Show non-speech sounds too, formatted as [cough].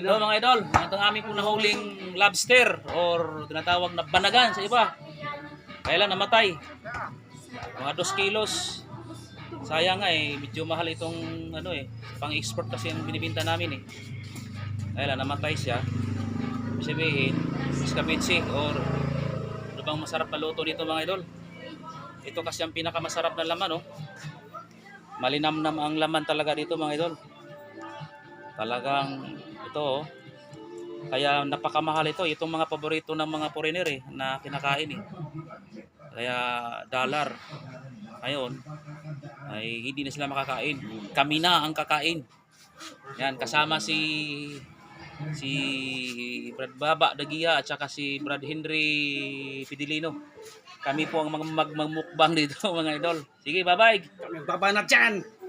Ito mga idol, ito ang aming punahuling lobster or tinatawag na banagan sa iba. Kaya lang namatay. Mga 2 kilos. Sayang nga eh, medyo mahal itong ano eh, pang-export kasi ang binibinta namin eh. Kaya lang namatay siya. Sabihin, escabeche or ano bang masarap na luto dito mga idol. Ito kasi ang pinakamasarap na laman oh. Malinamnam ang laman talaga dito mga idol. Talagang ito oh. Kaya napakamahal ito. Itong mga paborito ng mga foreigner eh, na kinakain eh. Kaya dollar. Ngayon, ay hindi na sila makakain. Kami na ang kakain. Yan, kasama si si Brad Baba Dagia at saka si Brad Henry Pidilino. Kami po ang mag magmumukbang dito [laughs] mga idol. Sige, bye-bye. Kami babanat dyan.